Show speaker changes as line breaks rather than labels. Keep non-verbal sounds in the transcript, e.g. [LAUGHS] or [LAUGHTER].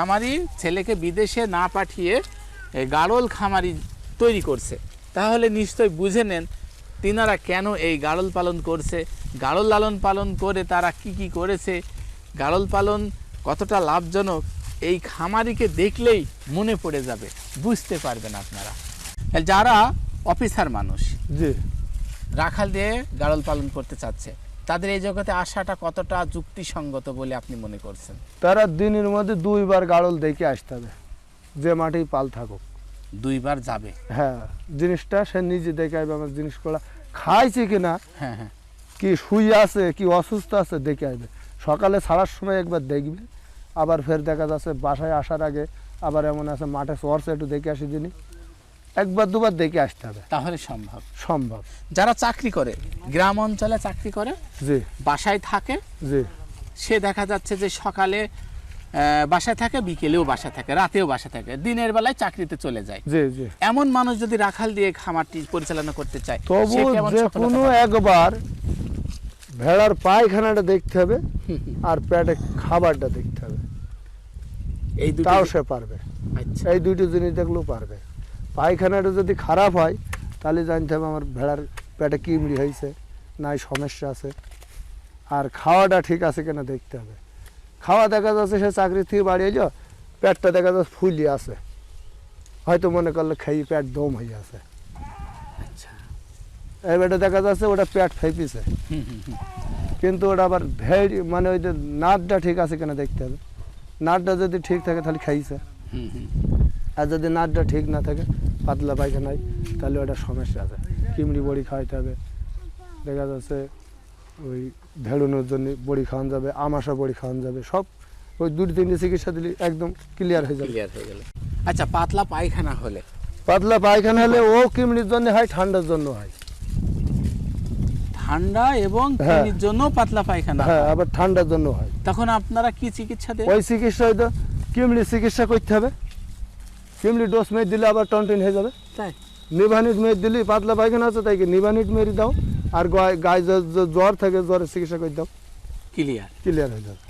খামারি ছেলেকে বিদেশে না পাঠিয়ে গাড়ল খামারি তৈরি করছে। তাহলে নিশ্চয়ই বুঝে নেন তিনারা কেন এই গাড়ল পালন করছে। গাড়ল লালন পালন করে তারা কি কি করেছে? গাড়ল পালন কতটা লাভজনক? এই খামারিকে দেখলেই মনে পড়ে যাবে। বুঝতে পারবেন আপনারা। যারা অফিসার মানুষ রাখাল দিয়ে গাড়ল পালন করতে চাচ্ছে তাদের এই জগতে আসাটা কতটা যুক্তিসঙ্গত বলে আপনি মনে করছেন?
তারা দিনের মধ্যে দুইবার গাড়ল দেখে আসতে হবে যে মাঠেই পাল থাকুক।
দুইবার যাবে?
হ্যাঁ জিনিসটা সে নিজে দেখে আসবে আমার জিনিসগুলা। খাইছে কি না
হ্যাঁ হ্যাঁ।
কি শুয়ে আছে কি অসুস্থ আছে দেখে আসবে। সকালে ছাড়ার সময় একবার দেখবে আবার ফের দেখা যাচ্ছে বাসায় আসার আগে আবার এমন আছে মাঠে চরছে একটু দেখে আসি যিনি। একবার দুবার দেখে আসতে হবে।
তাহলে সম্ভব।
সম্ভব।
যারা চাকরি করে গ্রাম অঞ্চলে চাকরি করে
জি।
বাসায় থাকে
জি।
সে দেখা যাচ্ছে যে সকালে বাসায় থাকে বিকেলেও বাসায় থাকে রাতেও বাসায় থাকে দিনের বেলায় চাকরিতে চলে যায়।
জি জি।
এমন মানুষ যদি রাখাল দিয়ে খামারটি পরিচালনা করতে চায়
তবু যে কোনো একবার ভেড়ার পায়খানাটা দেখতে হবে [LAUGHS] আর পেটে খাবারটা দেখতে হবে।
এই দুটো
তাও সে পারবে।
আচ্ছা।
এই দুটো জিনিস দেখলেও পারবে। পায়খানাটা যদি খারাপ হয় তাহলে জানতে হবে আমার ভেড়ার পেটে কিমড়ি হয়েছে নাই সমস্যা আছে। আর খাওয়াটা ঠিক আছে কিনা দেখতে হবে। খাওয়া দেখা যাচ্ছে সে চাকরি থেকে বাড়ি এলো পেটটা দেখা যাচ্ছে ফুলি আছে। হয়তো মনে করলে খেয়ে পেট দম হয়ে আছে।
আচ্ছা।
এবারে দেখা যাচ্ছে ওটা পেট ফেপিছে। কিন্তু ওটা আবার ভেড় মানে ওই যে নাটটা ঠিক আছে কিনা দেখতে হবে। নাটটা যদি ঠিক থাকে তাহলে খাইছে। আর যদি নাটটা ঠিক না থাকে পাতলা পায়খানায় তাহলে ওটা সমস্যা আছে। কিমড়ি বড়ি খাওয়াইতে হবে। দেখা যাচ্ছে ওই ভেড়ুনোর জন্য বড়ি খাওয়ানো যাবে আমাশা বড়ি খাওয়ানো যাবে সব ওই দুটি তিনটে চিকিৎসা দিলে একদম ক্লিয়ার হয়ে যাবে।
ক্লিয়ার হয়ে গেল। আচ্ছা পাতলা পায়খানা হলে?
পাতলা পায়খানা হলে ও কিমড়ির জন্য হয় ঠান্ডার জন্য হয়।
ঠান্ডা এবং
হ্যাঁ।
কৃমির জন্য পাতলা পায়খানা
হ্যাঁ
হয়।
আবার ঠান্ডার জন্য হয়।
তখন আপনারা কি চিকিৎসা দেন?
ওই চিকিৎসা হয়তো কিমড়ি চিকিৎসা করতে হবে। কিমড়ি ডোজ মেয়ে দিলে আবার টনটিন হয়ে যাবে
তাই
নিভানিট মেরে দিলি পাতলা পায়খানা আছে তাই কি নিভানিট মেরে দাও আর গায়ে গায়ে যে- যে জ্বর থাকে জ্বরের চিকিৎসা করে দাও
ক্লিয়ার
ক্লিয়ার হয়ে যাবে